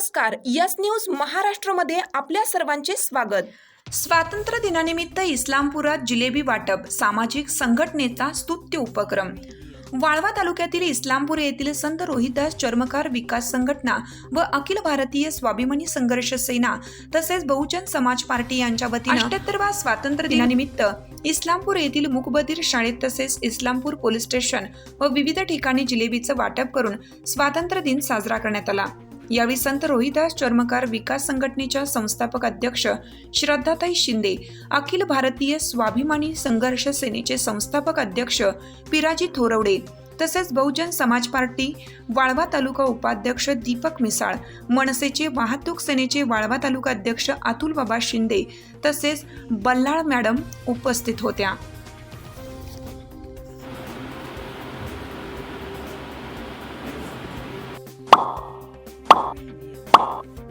नमस्कार. Yes news महाराष्ट्रमध्ये आपल्या सर्वांचे स्वागत. स्वातंत्र्य दिनानिमित्त इस्लामपुरात जिलेबी वाटप सामाजिक संघटनेचा स्तुत्य उपक्रम. वाळवा तालुक्यातील इस्लामपूर येथील संत रोहिदास चर्मकार विकास संघटना व अखिल भारतीय स्वाभिमानी संघर्ष सेना तसेच बहुजन समाज पार्टी यांच्या वतीने अठ्याहत्तरवा स्वातंत्र्य दिनानिमित्त इस्लामपूर येथील मुकबधीर शाळेत तसेच इस्लामपूर पोलीस स्टेशन व विविध ठिकाणी जिलेबीचं वाटप करून स्वातंत्र्य दिन साजरा करण्यात आला. यावेळी संत रोहिदास चर्मकार विकास संघटनेच्या संस्थापक अध्यक्ष श्रद्धाताई शिंदे अखिल भारतीय स्वाभिमानी संघर्ष सेनेचे संस्थापक अध्यक्ष पिराजी थोरवडे तसेच बहुजन समाज पार्टी वाळवा तालुका उपाध्यक्ष दीपक मिसाळ मनसेचे वाहतूक सेनेचे वाळवा तालुका अध्यक्ष अतुल बाबा शिंदे तसेच बल्लाळ मॅडम उपस्थित होत्या. あっ。